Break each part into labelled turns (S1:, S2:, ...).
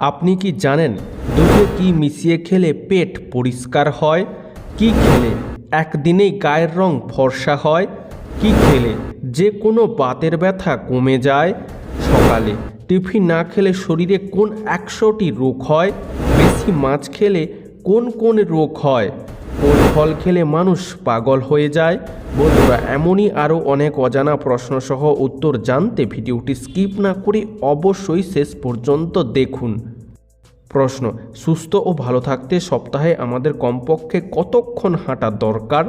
S1: আপনি কি জানেন দুধে কি মিশিয়ে খেলে পেট পরিষ্কার হয়? কি খেলে একদিনেই গায়ের রং ফর্সা হয়? কি খেলে যে কোনো বাতের ব্যথা কমে যায়? সকালে টিফিন না খেলে শরীরে কোন একশোটি রোগ হয়? বেশি মাছ খেলে কোন কোন রোগ হয়? কোন ফল খেলে মানুষ পাগল হয়ে যায়। বন্ধুরা, এমনই আরও অনেক অজানা প্রশ্নসহ উত্তর জানতে ভিডিওটি স্কিপ না করে অবশ্যই শেষ পর্যন্ত দেখুন। প্রশ্ন, সুস্থ ও ভালো থাকতে সপ্তাহে আমাদের কমপক্ষে কতক্ষণ হাঁটা দরকার?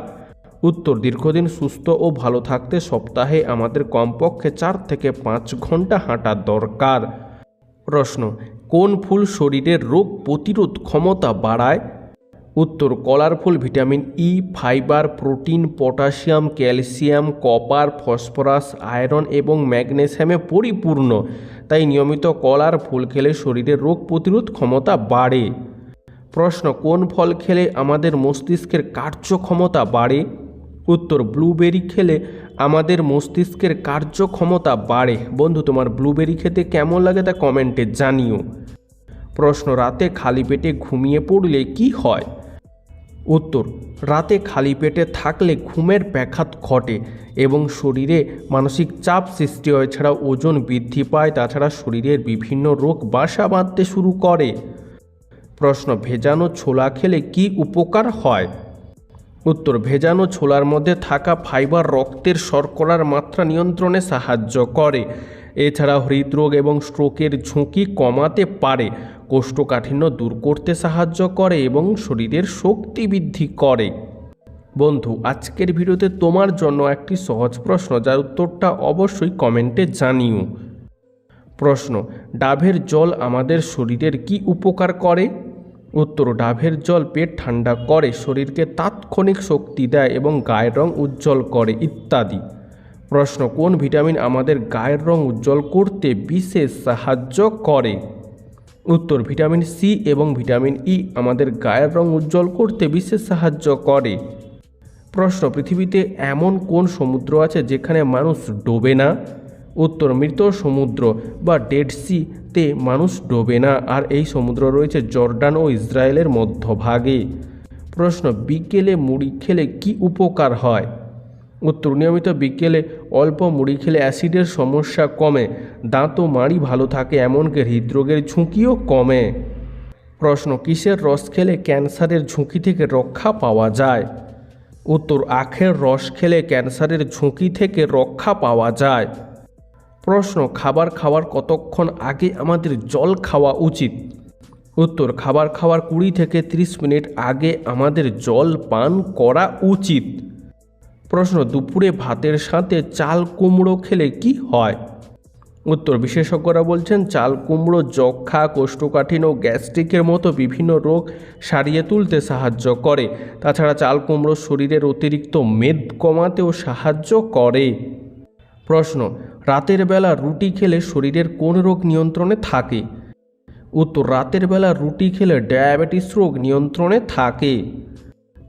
S1: উত্তর, দীর্ঘদিন সুস্থ ও ভালো থাকতে সপ্তাহে আমাদের কমপক্ষে চার থেকে পাঁচ ঘণ্টা হাঁটা দরকার। প্রশ্ন, কোন ফুল শরীরের রোগ প্রতিরোধ ক্ষমতা বাড়ায়? উত্তর, কলার ফুল, vitamin E fibre, protein, potassium, calcium, copper, phosphorus, iron এবং ম্যাগনেসিয়ামে পরিপূর্ণ। তাই নিয়মিত কলার ফুল খেলে শরীরের রোগ প্রতিরোধ ক্ষমতা বাড়ে। প্রশ্ন, কোন ফল খেলে আমাদের মস্তিষ্কের কার্যক্ষমতা বাড়ে? উত্তর, ব্লুবেরি খেলে আমাদের মস্তিষ্কের কার্যক্ষমতা বাড়ে। বন্ধু, তোমার ব্লুবেরি খেতে কেমন লাগে তা কমেন্টে জানিও। প্রশ্ন, রাতে খালি পেটে ঘুমিয়ে পড়লে কি হয়? উত্তর, রাতে খালি পেটে থাকলে ঘুমের ব্যাঘাত ঘটে এবং শরীরে মানসিক চাপ সৃষ্টি হয় ছাড়া ওজন বৃদ্ধি পায়, তাছাড়া শরীরের বিভিন্ন রোগ বাসা বাঁধতে শুরু করে। প্রশ্ন, ভেজানো ছোলা খেলে কি উপকার হয়? উত্তর, ভেজানো ছোলার মধ্যে থাকা ফাইবার রক্তের শর্করার মাত্রা নিয়ন্ত্রণে সাহায্য করে। এছাড়া হৃদরোগ এবং স্ট্রোকের ঝুঁকি কমাতে পারে। কোষ্ঠকাঠিন্য দূর করতে সাহায্য করে এবং শরীরের শক্তি বৃদ্ধি করে। বন্ধু, আজকের ভিডিওতে তোমার জন্য একটি সহজ প্রশ্ন, যার উত্তরটা অবশ্যই কমেন্টে জানিও। প্রশ্ন, ডাভের জল আমাদের শরীরের কি উপকার করে? উত্তর, ডাভের জল পেট ঠান্ডা করে, শরীরকে তাৎক্ষণিক শক্তি দেয় এবং গায়ের রং উজ্জ্বল করে, ইত্যাদি। প্রশ্ন, কোন ভিটামিন আমাদের গায়ের রং উজ্জ্বল করতে বিশেষ সাহায্য করে? উত্তর ভিটামিন সি এবং ভিটামিন ই আমাদের গায়ের রং উজ্জ্বল করতে বিশেষ সাহায্য করে। প্রশ্ন, পৃথিবীতে এমন কোন সমুদ্র আছে যেখানে মানুষ ডোবে না? উত্তর, মৃত সমুদ্র বা ডেড সিতে মানুষ ডোবে না, আর এই সমুদ্র রয়েছে জর্ডান ও ইসরায়েলের মধ্যভাগে। প্রশ্ন, বিকেলে মুড়ি খেলে কি উপকার হয়? উত্তর, নিয়মিত বিকেলে অল্প মুড়ি খেলে অ্যাসিডের সমস্যা কমে, দাঁত ও মাড়ি ভালো থাকে এমনকি হৃদরোগের ঝুঁকিও কমে। প্রশ্ন, কিসের রস খেলে ক্যান্সারের ঝুঁকি থেকে রক্ষা পাওয়া যায়? উত্তর, আখের রস খেলে ক্যান্সারের ঝুঁকি থেকে রক্ষা পাওয়া যায়। প্রশ্ন, খাবার খাওয়ার কতক্ষণ আগে আমাদের জল খাওয়া উচিত? উত্তর, খাবার খাওয়ার কুড়ি থেকে ত্রিশ মিনিট আগে আমাদের জল পান করা উচিত। প্রশ্ন, দুপুরে ভাতের সাথে চাল কুমড়ো খেলে কি হয়? উত্তর, বিশেষজ্ঞরা বলছেন, চাল কুমড়ো, যক্ষা, কোষ্ঠকাঠিন্য, গ্যাস্ট্রিকের মতো বিভিন্ন রোগ সারিয়ে তুলতে সাহায্য করে। তাছাড়া চাল কুমড়ো শরীরের অতিরিক্ত মেদ কমাতেও সাহায্য করে। প্রশ্ন, রাতের বেলা রুটি খেলে শরীরের কোন রোগ নিয়ন্ত্রণে থাকে? উত্তর, রাতের বেলা রুটি খেলে ডায়াবেটিস রোগ নিয়ন্ত্রণে থাকে।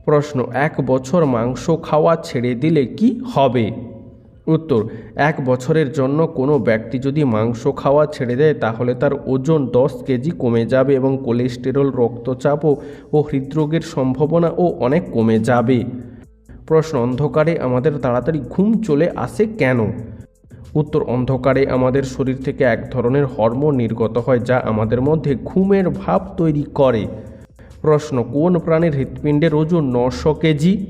S1: প্রশ্ন, এক বছর মাংস খাওয়া ছেড়ে দিলে কি হবে? উত্তর, এক বছরের জন্য কোনো ব্যক্তি যদি মাংস খাওয়া ছেড়ে দেয়, তাহলে তার ওজন দশ কেজি কমে যাবে এবং কোলেস্টেরল রক্তচাপ ও- হৃদরোগের সম্ভাবনা ও অনেক কমে যাবে। প্রশ্ন, অন্ধকারে আমাদের তাড়াতাড়ি ঘুম চলে আসে কেন? উত্তর, অন্ধকারে আমাদের শরীর থেকে এক ধরনের হরমোন নির্গত হয় যা আমাদের মধ্যে ঘুমের ভাব তৈরি করে। প্রশ্ন, কোন প্রাণীর হৃৎপিণ্ডের ওজন নশো কেজি?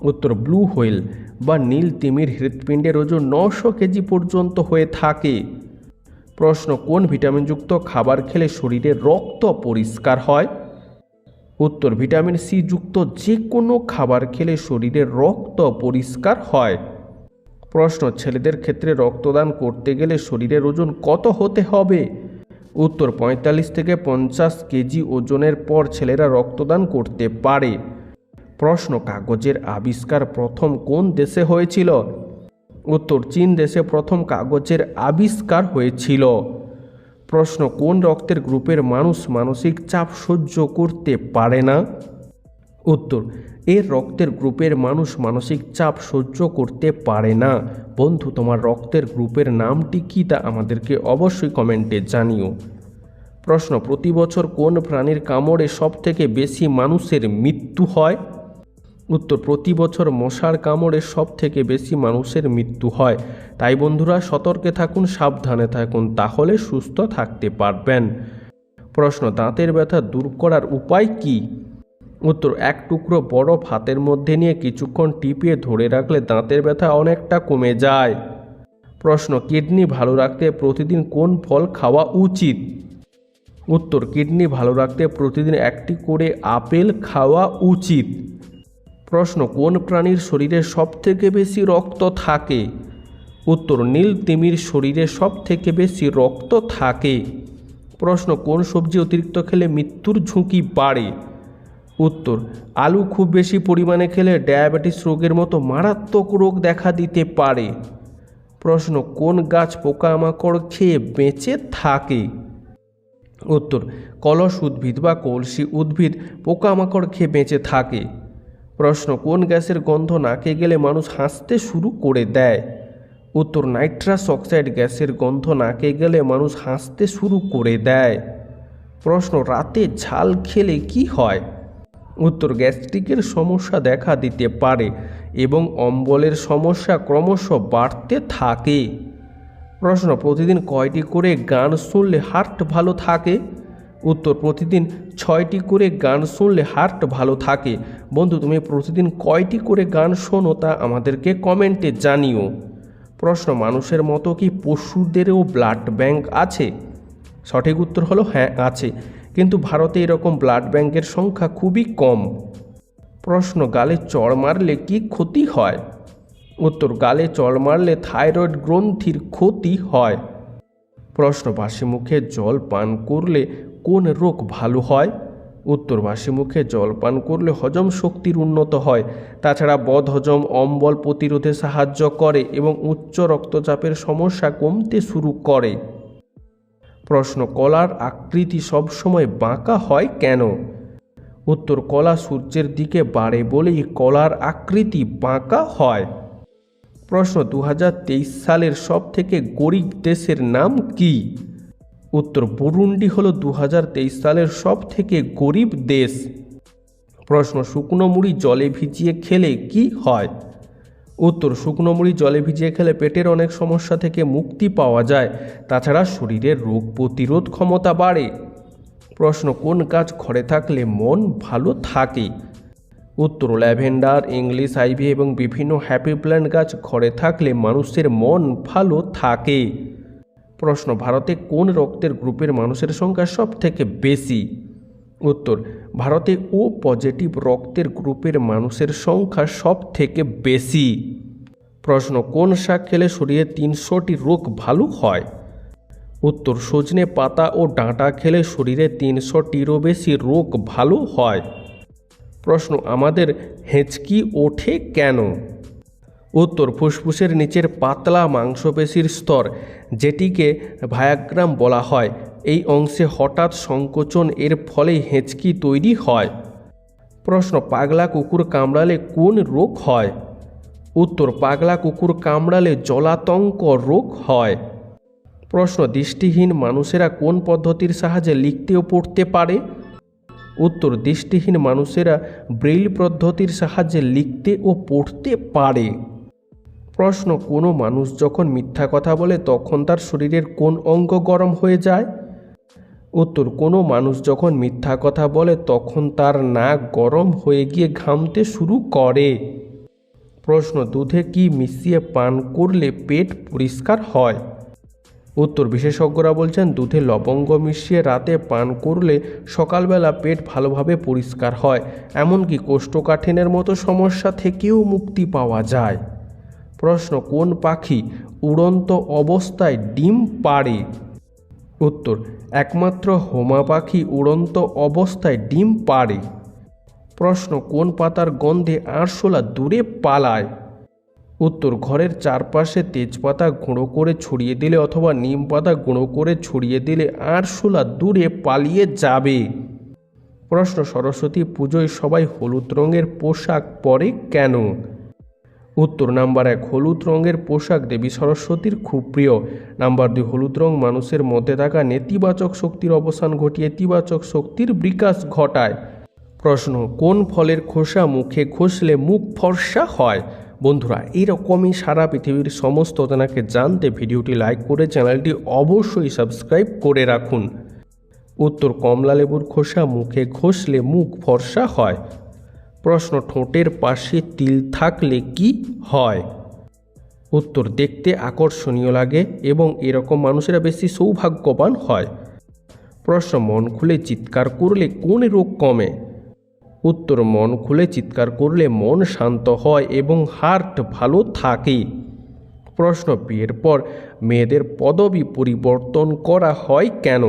S1: উত্তর, ব্লু হোয়েল বা নীল তিমির হৃৎপিণ্ডের ওজন নশো কেজি পর্যন্ত হয়ে থাকে। প্রশ্ন, কোন ভিটামিনযুক্ত খাবার খেলে শরীরে রক্ত পরিষ্কার হয়? উত্তর, ভিটামিন সি যুক্ত যে কোনো খাবার খেলে শরীরে রক্ত পরিষ্কার হয়। প্রশ্ন, ছেলেদের ক্ষেত্রে রক্তদান করতে গেলে শরীরের ওজন কত হতে হবে? উত্তর পঁয়তাল্লিশ থেকে পঞ্চাশ কেজি ওজনের পর ছেলেরা রক্তদান করতে পারে। প্রশ্ন, কাগজের আবিষ্কার প্রথম কোন দেশে হয়েছিল? উত্তর, চীন দেশে প্রথম কাগজের আবিষ্কার হয়েছিল। প্রশ্ন, কোন রক্তের গ্রুপের মানুষ মানসিক চাপ সহ্য করতে পারে না? উত্তর এর রক্তের গ্রুপের মানুষ মানসিক চাপ সহ্য করতে পারে না। বন্ধু, তোমার রক্তের গ্রুপের নামটি কী তা আমাদেরকে অবশ্যই কমেন্টে জানিও। প্রশ্ন, প্রতি বছর কোন প্রাণীর কামড়ে সব থেকে বেশি মানুষের মৃত্যু হয়? উত্তর, প্রতি বছর মশার কামড়ে সব থেকে বেশি মানুষের মৃত্যু হয়। তাই বন্ধুরা, সতর্কে থাকুন, সাবধানে থাকুন, তাহলে সুস্থ থাকতে পারবেন। প্রশ্ন, দাঁতের ব্যথা দূর করার উপায় কি? উত্তর, এক টুকরো বরফ হাতের মধ্যে নিয়ে কিছুক্ষণ টিপিয়ে ধরে রাখলে দাঁতের ব্যথা অনেকটা কমে যায়। প্রশ্ন, কিডনি ভালো রাখতে প্রতিদিন কোন ফল খাওয়া উচিত? উত্তর, কিডনি ভালো রাখতে প্রতিদিন একটি করে আপেল খাওয়া উচিত। প্রশ্ন, কোন প্রাণীর শরীরে সব থেকে বেশি রক্ত থাকে? উত্তর, নীল তিমির শরীরে সব থেকে বেশি রক্ত থাকে। প্রশ্ন, কোন সবজি অতিরিক্ত খেলে মৃত্যুর ঝুঁকি বাড়ে? উত্তর, আলু খুব বেশি পরিমাণে খেলে ডায়াবেটিস রোগের মতো মারাত্মক রোগ দেখা দিতে পারে। প্রশ্ন, কোন গাছ পোকামাকড় খেয়ে বেঁচে থাকে? উত্তর, কলস উদ্ভিদ বা কলসি উদ্ভিদ পোকামাকড় খেয়ে বেঁচে থাকে। প্রশ্ন, কোন গ্যাসের গন্ধ নাকে গেলে মানুষ হাসতে শুরু করে দেয়? উত্তর, নাইট্রাস অক্সাইড গ্যাসের গন্ধ নাকে গেলে মানুষ হাসতে শুরু করে দেয়। প্রশ্ন, রাতে ঝাল খেলে কি হয়? উত্তর গ্যাস্ট্রিকের সমস্যা দেখা দিতে পারে এবং অম্বলের সমস্যা ক্রমশ বাড়তে থাকে। প্রশ্ন, প্রতিদিন কয়টি করে গান শুনলে হার্ট ভালো থাকে? উত্তর, প্রতিদিন ছয়টি করে গান শুনলে হার্ট ভালো থাকে। বন্ধু, তুমি প্রতিদিন কয়টি করে গান শোনো তা আমাদেরকে কমেন্টে জানিও। প্রশ্ন, মানুষের মতো কি পশুদেরও ব্লাড ব্যাংক আছে? সঠিক উত্তর হলো হ্যাঁ আছে। কিন্তু ভারতে এরকম ব্লাড ব্যাংকের সংখ্যা খুবই কম। প্রশ্ন, গালে চড় মারলে কি ক্ষতি হয়? উত্তর, গালে চড় মারলে থাইরয়েড গ্রন্থির ক্ষতি হয়। প্রশ্ন বাসি মুখে জল পান করলে কোন রোগ ভালো হয়? উত্তর বাসি মুখে জল পান করলে হজম শক্তির উন্নত হয়। তাছাড়া বদহজম অম্বল প্রতিরোধে সাহায্য করে এবং উচ্চ রক্তচাপের সমস্যা কমতে শুরু করে। প্রশ্ন, কলার আকৃতি সবসময় বাঁকা হয় কেন? উত্তর, কলা সূর্যের দিকে বাড়ে বলেই কলার আকৃতি বাঁকা হয়। প্রশ্ন দু হাজার তেইশ সালের সব থেকে গরিব দেশের নাম কি? উত্তর, বুরুন্ডি হল দু সালের সব থেকে গরিব দেশ। প্রশ্ন, শুকনো মুড়ি জলে ভিজিয়ে খেলে কি হয়? উত্তর, শুকনো মুড়ি জলে ভিজিয়ে খেলে পেটের অনেক সমস্যা থেকে মুক্তি পাওয়া যায়। তাছাড়া শরীরের রোগ প্রতিরোধ ক্ষমতা বাড়ে। প্রশ্ন, কোন গাছ ঘরে থাকলে মন ভালো থাকে? উত্তর, ল্যাভেন্ডার, ইংলিশ, আইভি এবং বিভিন্ন হ্যাপি প্ল্যান্ট গাছ ঘরে থাকলে মানুষের মন ভালো থাকে। প্রশ্ন, ভারতে কোন রক্তের গ্রুপের মানুষের সংখ্যা সব থেকে বেশি? উত্তর, ভারতে ও পজিটিভ রক্তের গ্রুপের মানুষের সংখ্যা সব থেকে বেশি। প্রশ্ন, কোন শাক খেলে শরীরে তিনশোটি রোগ ভালো হয়? উত্তর, সজনে পাতা ও ডাঁটা খেলে শরীরে তিনশোটিরও বেশি রোগ ভালো হয়। প্রশ্ন, আমাদের হেঁচকি ওঠে কেন? উত্তর ফুসফুসের নিচের পাতলা মাংসপেশির স্তর, যেটিকে ভায়াগ্রাম বলা হয়। এই অংশে হঠাৎ সংকোচন এর ফলে হেঁচকি তৈরি হয়। প্রশ্ন, পাগলা কুকুর কামড়ালে কোন রোগ হয়? উত্তর, পাগলা কুকুর কামড়ালে জলাতঙ্ক রোগ হয়। প্রশ্ন, দৃষ্টিহীন মানুষেরা কোন পদ্ধতির সাহায্যে লিখতে ও পড়তে পারে? উত্তর, দৃষ্টিহীন মানুষেরা ব্রেইল পদ্ধতির সাহায্যে লিখতে ও পড়তে পারে। প্রশ্ন, কোনো মানুষ যখন মিথ্যা কথা বলে তখন তার শরীরের কোন অঙ্গ গরম হয়ে যায়? উত্তর, কোনো মানুষ যখন মিথ্যা কথা বলে তখন তার নাক গরম হয়ে গিয়ে ঘামতে শুরু করে। প্রশ্ন, দুধে কি মিশিয়ে পান করলে পেট পরিষ্কার হয়? উত্তর, বিশেষজ্ঞরা বলছেন, দুধে লবঙ্গ মিশিয়ে রাতে পান করলে সকালবেলা পেট ভালোভাবে পরিষ্কার হয়। এমনকি কোষ্ঠকাঠিনের মতো সমস্যা থেকেও মুক্তি পাওয়া যায়। প্রশ্ন, কোন পাখি উড়ন্ত অবস্থায় ডিম পাড়ে? উত্তর, একমাত্র হোমা পাখি উড়ন্ত অবস্থায় ডিম পাড়ে। প্রশ্ন, কোন পাতার গন্ধে আরশোলা দূরে পালায়? উত্তর, ঘরের চারপাশে তেজপাতা গুঁড়ো করে ছড়িয়ে দিলে অথবা নিম পাতা গুঁড়ো করে ছড়িয়ে দিলে আরশোলা দূরে পালিয়ে যাবে। প্রশ্ন, সরস্বতী পুজোয় সবাই হলুদ রঙের পোশাক পরে কেন? উত্তর, নাম্বার এক, হলুদ রঙের পোশাক দেবী সরস্বতীর খুব প্রিয়। নাম্বার দুই, হলুদ রং মানুষের মধ্যে থাকা নেতিবাচক শক্তির অবসান ঘটিয়ে ইতিবাচক শক্তির বিকাশ ঘটায়। প্রশ্ন, কোন ফলের খোসা মুখে ঘষলে মুখ ফর্সা হয়? বন্ধুরা, এরকমই সারা পৃথিবীর সমস্ত অজানাকে জানতে ভিডিওটি লাইক করে চ্যানেলটি অবশ্যই সাবস্ক্রাইব করে রাখুন। উত্তর কমলা লেবুর খোসা মুখে ঘষলে মুখ ফর্সা হয়। প্রশ্ন, ঠোঁটের পাশে তিল থাকলে কি হয়? উত্তর, দেখতে আকর্ষণীয় লাগে এবং এরকম মানুষেরা বেশি সৌভাগ্যবান হয়। প্রশ্ন, মন খুলে চিৎকার করলে কোন রোগ কমে? উত্তর, মন খুলে চিৎকার করলে মন শান্ত হয় এবং হার্ট ভালো থাকে। প্রশ্ন, বিয়ের পর মেয়েদের পদবি পরিবর্তন করা হয় কেন?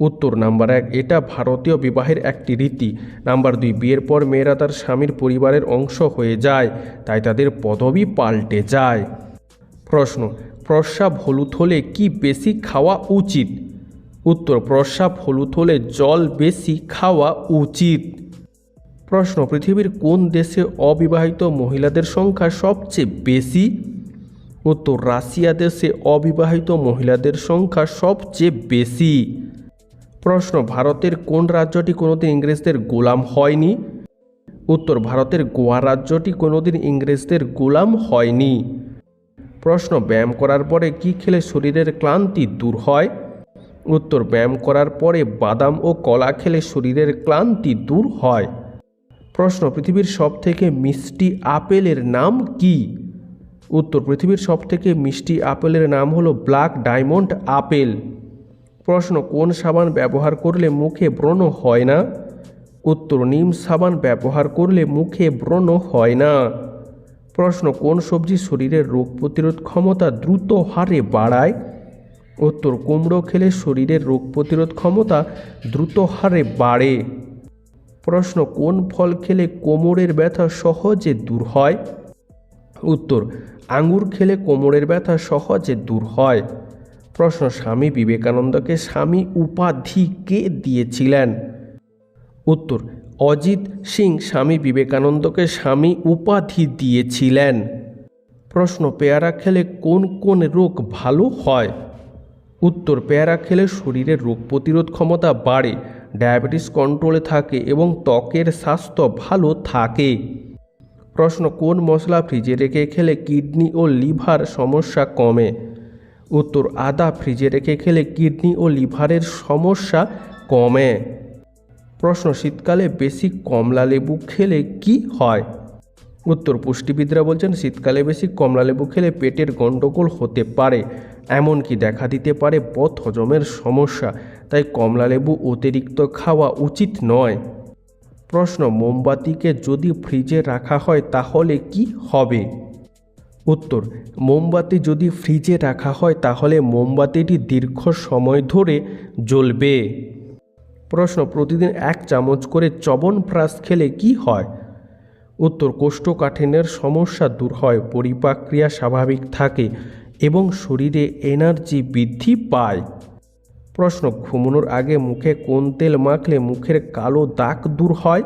S1: উত্তর নাম্বার এক, এটা ভারতীয় বিবাহের একটি রীতি। নাম্বার দুই, বিয়ের পর মেয়েরা তার স্বামীর পরিবারের অংশ হয়ে যায়, তাই তাদের পদবি পাল্টে যায়। প্রশ্ন, প্রস্রাব হলুদ হলে কি বেশি খাওয়া উচিত? উত্তর, প্রস্রাব হলুদ হলে জল বেশি খাওয়া উচিত। প্রশ্ন, পৃথিবীর কোন দেশে অবিবাহিত মহিলাদের সংখ্যা সবচেয়ে বেশি? উত্তর, রাশিয়া দেশে অবিবাহিত মহিলাদের সংখ্যা সবচেয়ে বেশি। প্রশ্ন, ভারতের কোন রাজ্যটি কোনোদিন ইংরেজদের গোলাম হয়নি? উত্তর, ভারতের গোয়া রাজ্যটি কোনোদিন ইংরেজদের গোলাম হয়নি। প্রশ্ন, ব্যায়াম করার পরে কি খেলে শরীরের ক্লান্তি দূর হয়? উত্তর, ব্যায়াম করার পরে বাদাম ও কলা খেলে শরীরের ক্লান্তি দূর হয়। প্রশ্ন, পৃথিবীর সবথেকে মিষ্টি আপেলের নাম কি? উত্তর, পৃথিবীর সবথেকে মিষ্টি আপেলের নাম হলো ব্ল্যাক ডায়মন্ড আপেল। প্রশ্ন, কোন সাবান ব্যবহার করলে মুখে ব্রণ হয় না? উত্তর, নিম সাবান ব্যবহার করলে মুখে ব্রণ হয় না। প্রশ্ন, কোন সবজি শরীরের রোগ প্রতিরোধ ক্ষমতা দ্রুত হারে বাড়ায়? উত্তর, কুমড়ো খেলে শরীরের রোগ প্রতিরোধ ক্ষমতা দ্রুত হারে বাড়ে। প্রশ্ন, কোন ফল খেলে কোমরের ব্যথা সহজে দূর হয়? উত্তর, আঙ্গুর খেলে কোমরের ব্যথা সহজে দূর হয়। প্রশ্ন, স্বামী বিবেকানন্দকে স্বামী উপাধি কে দিয়েছিলেন? উত্তর, অজিত সিং স্বামী বিবেকানন্দকে স্বামী উপাধি দিয়েছিলেন। প্রশ্ন, পেয়ারা খেলে কোন কোন রোগ ভালো হয়? উত্তর, পেয়ারা খেলে শরীরের রোগ প্রতিরোধ ক্ষমতা বাড়ে, ডায়াবেটিস কন্ট্রোলে থাকে এবং ত্বকের স্বাস্থ্য ভালো থাকে। প্রশ্ন, কোন মশলা ফ্রিজে রেখে খেলে কিডনি ও লিভার সমস্যা কমে? উত্তর আদা ফ্রিজে রেখে খেলে কিডনি ও লিভারের সমস্যা কমে। প্রশ্ন, শীতকালে বেশি কমলা লেবু খেলে কি হয়? উত্তর, পুষ্টিবিদরা বলছেন, শীতকালে বেশি কমলা লেবু খেলে পেটের গণ্ডগোল হতে পারে, এমনকি দেখা দিতে পারে পথ হজমের সমস্যা। তাই কমলা লেবু অতিরিক্ত খাওয়া উচিত নয়। প্রশ্ন, মোমবাতিকে যদি ফ্রিজে রাখা হয় তাহলে কি হবে? উত্তর, মোমবাতি যদি ফ্রিজে রাখা হয় তাহলে মোমবাতিটি দীর্ঘ সময় ধরে জ্বলবে। প্রশ্ন, প্রতিদিন এক চামচ করে চবনপ্রাশ খেলে কি হয়? উত্তর, কোষ্ঠকাঠিন্যের সমস্যা দূর হয় পরিপাক্রিয়া স্বাভাবিক থাকে এবং শরীরে এনার্জি বৃদ্ধি পায়। প্রশ্ন, ঘুমানোর আগে মুখে কোন তেল মাখলে মুখের কালো দাগ দূর হয়?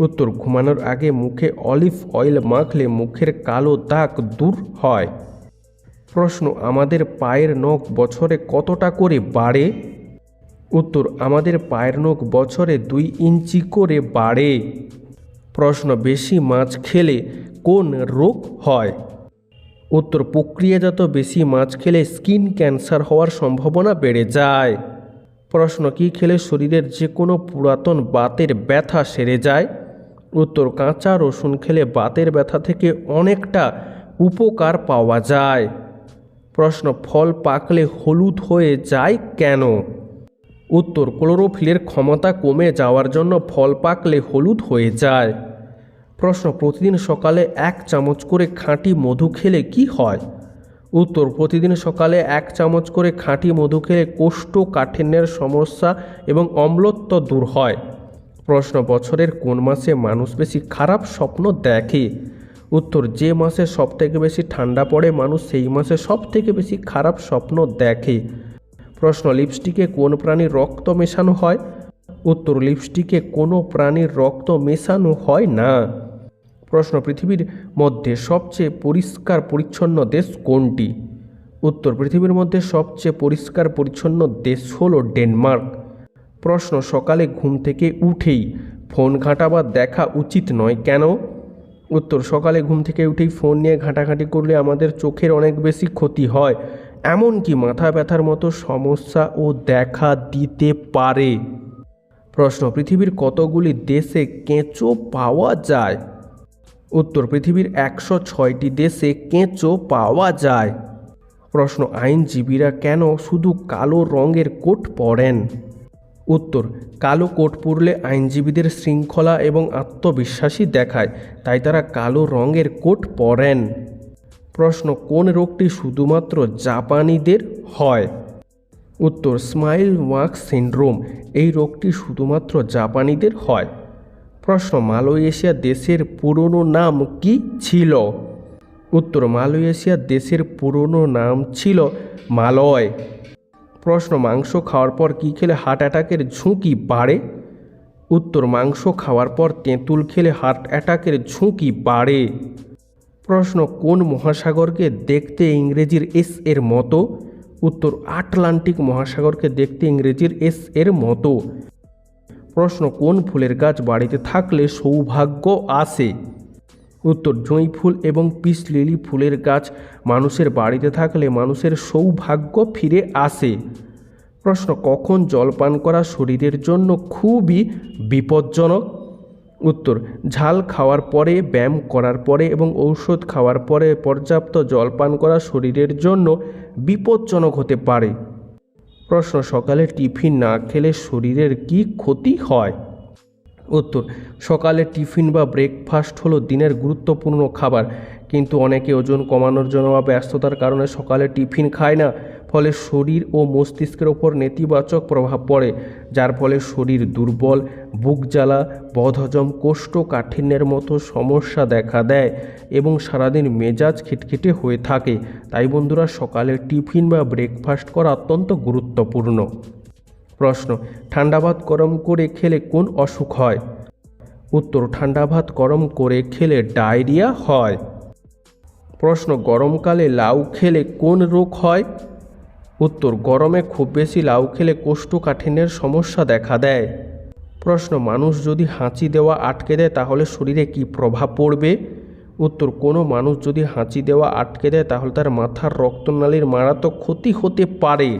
S1: উত্তর, ঘুমানোর আগে মুখে অলিভ অয়েল মাখলে মুখের কালো দাগ দূর হয়। প্রশ্ন, আমাদের পায়ের নখ বছরে কতটা করে বাড়ে? উত্তর, আমাদের পায়ের নখ বছরে দুই ইঞ্চি করে বাড়ে। প্রশ্ন, বেশি মাছ খেলে কোন রোগ হয়? উত্তর, প্রক্রিয়াজাত বেশি মাছ খেলে স্কিন ক্যান্সার হওয়ার সম্ভাবনা বেড়ে যায়। প্রশ্ন, কি খেলে শরীরের যে কোনো পুরাতন বাতের ব্যথা সেরে যায়? উত্তর কাঁচা রসুন খেলে বাতের ব্যথা থেকে অনেকটা উপকার পাওয়া যায়। প্রশ্ন, ফল পাকলে হলুদ হয়ে যায় কেন? উত্তর, ক্লোরোফিলের ক্ষমতা কমে যাওয়ার জন্য ফল পাকলে হলুদ হয়ে যায়। প্রশ্ন, প্রতিদিন সকালে এক চামচ করে খাঁটি মধু খেলে কি হয়? উত্তর, প্রতিদিন সকালে এক চামচ করে খাঁটি মধু খেলে কোষ্ঠকাঠিন্যের সমস্যা এবং অম্লত্ব দূর হয়। প্রশ্ন, বছরের কোন মাসে মানুষ বেশি খারাপ স্বপ্ন দেখে? উত্তর, যে মাসে সবথেকে বেশি ঠান্ডা পড়ে, মানুষ সেই মাসে সবথেকে বেশি খারাপ স্বপ্ন দেখে। প্রশ্ন, লিপস্টিকে কোন প্রাণীর রক্ত মেশানো হয়? উত্তর, লিপস্টিকে কোনো প্রাণীর রক্ত মেশানো হয় না। প্রশ্ন, পৃথিবীর মধ্যে সবচেয়ে পরিষ্কার পরিচ্ছন্ন দেশ কোনটি? উত্তর, পৃথিবীর মধ্যে সবচেয়ে পরিষ্কার পরিচ্ছন্ন দেশ হলো ডেনমার্ক। প্রশ্ন সকালে ঘুম থেকে উঠেই ফোন ঘাঁটা বা দেখা উচিত নয় কেন? উত্তর, সকালে ঘুম থেকে উঠেই ফোন নিয়ে ঘাঁটাঘাঁটি করলে আমাদের চোখের অনেক বেশি ক্ষতি হয়। এমনকি মাথা ব্যথার মতো সমস্যা ও দেখা দিতে পারে। প্রশ্ন, পৃথিবীর কতগুলি দেশে কেঁচো পাওয়া যায়? উত্তর, পৃথিবীর একশো ছয়টি দেশে কেঁচো পাওয়া যায়। প্রশ্ন, আইনজীবীরা কেন শুধু কালো রঙের কোট পরেন? উত্তর, কালো কোট পরলে আইনজীবীদের শৃঙ্খলা এবং আত্মবিশ্বাসী দেখায়, তাই তারা কালো রঙের কোট পরেন। প্রশ্ন, কোন রোগটি শুধুমাত্র জাপানিদের হয়? উত্তর, স্মাইল ওয়াক সিন্ড্রোম, এই রোগটি শুধুমাত্র জাপানিদের হয়। প্রশ্ন, মালয়েশিয়া দেশের পুরনো নাম কি ছিল? উত্তর, মালয়েশিয়া দেশের পুরনো নাম ছিল মালয়। প্রশ্ন, মাংস খাওয়ার পর কী খেলে হার্ট অ্যাটাকের ঝুঁকি বাড়ে? উত্তর, মাংস খাওয়ার পর তেঁতুল খেলে হার্ট অ্যাটাকের ঝুঁকি বাড়ে। প্রশ্ন, কোন মহাসাগরকে দেখতে ইংরেজির এস এর মতো? উত্তর, আটলান্টিক মহাসাগরকে দেখতে ইংরেজির এস এর মতো। প্রশ্ন, কোন ফুলের গাছ বাড়িতে থাকলে সৌভাগ্য আসে? উত্তর, জুঁই ফুল এবং পিস লিলি ফুলের গাছ মানুষের বাড়িতে থাকলে মানুষের সৌভাগ্য ফিরে আসে। প্রশ্ন, কখন জলপান করা শরীরের জন্য খুবই বিপজ্জনক? উত্তর, ঝাল খাওয়ার পরে, ব্যায়াম করার পরে এবং ঔষধ খাওয়ার পরে পর্যাপ্ত জলপান করা শরীরের জন্য বিপজ্জনক হতে পারে। প্রশ্ন, সকালে টিফিন না খেলে শরীরের কি ক্ষতি হয়? সকালে টিফিন বা ব্রেকফাস্ট হলো দিনের গুরুত্বপূর্ণ খাবার। কিন্তু অনেকে ওজন কমানোর জন্য বা ব্যস্ততার কারণে সকালে টিফিন খায় না। ফলে শরীর ও মস্তিষ্কের ওপর নেতিবাচক প্রভাব পড়ে, যার ফলে শরীর দুর্বল, বুক জ্বালা, বদহজম কোষ্ঠকাঠিন্যের মতো সমস্যা দেখা দেয় এবং সারাদিন মেজাজ খিটখিটে হয়ে থাকে। তাই বন্ধুরা, সকালে টিফিন বা ব্রেকফাস্ট করা অত্যন্ত গুরুত্বপূর্ণ। প্রশ্ন, ঠান্ডা ভাত গরম করে খেলে কোন অসুখ হয়? উত্তর, ঠান্ডা ভাত গরম করে খেলে ডায়রিয়া হয়। প্রশ্ন, গরমকালে লাউ খেলে কোন রোগ হয়? উত্তর, গরমে খুব বেশি লাউ খেলে কোষ্ঠকাঠিন্যের সমস্যা দেখা দেয়। প্রশ্ন, মানুষ যদি হাঁচি দেওয়া আটকে দেয় তাহলে শরীরে কি প্রভাব পড়বে? উত্তর, কোনো মানুষ যদি হাঁচি দেওয়া আটকে দেয় তাহলে তার মাথার রক্তনালীর মারাত্মক ক্ষতি হতে পারে।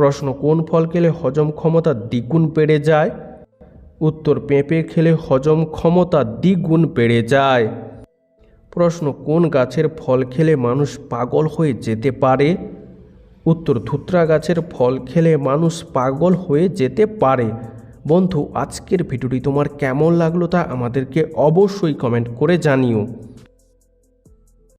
S1: প্রশ্ন, কোন ফল খেলে হজম ক্ষমতা দ্বিগুণ বেড়ে যায়? উত্তর, পেঁপে খেলে হজম ক্ষমতা দ্বিগুণ বেড়ে যায়। প্রশ্ন, কোন গাছের ফল খেলে মানুষ পাগল হয়ে যেতে পারে? উত্তর, ধুত্রা গাছের ফল খেলে মানুষ পাগল হয়ে যেতে পারে। বন্ধু, আজকের ভিডিওটি তোমার কেমন লাগল তা আমাদেরকে অবশ্যই কমেন্ট করে জানিও।